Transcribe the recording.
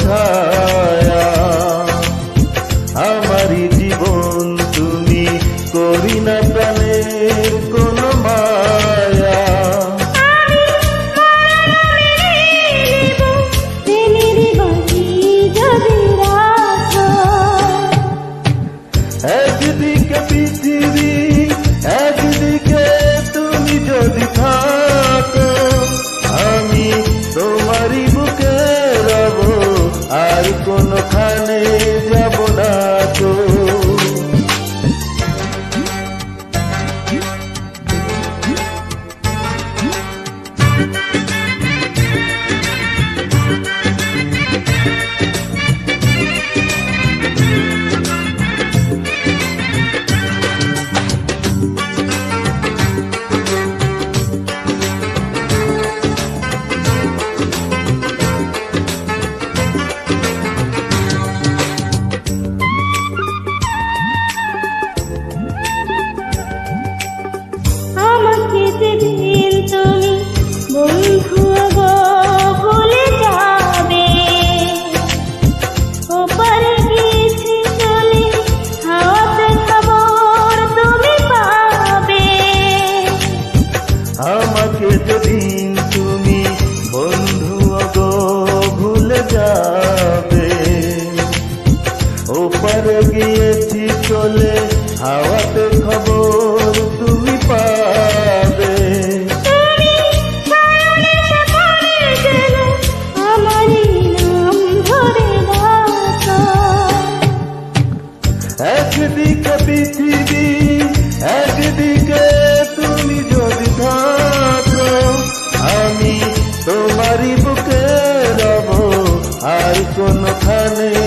কথা আমাকে যদি তুমি বন্ধু গো ভুলে যাবে, ওপার গিয়েছি চলে হাওয়াতে খবর তুমি পাবে। একদিকে পৃথিবী, একদিকে है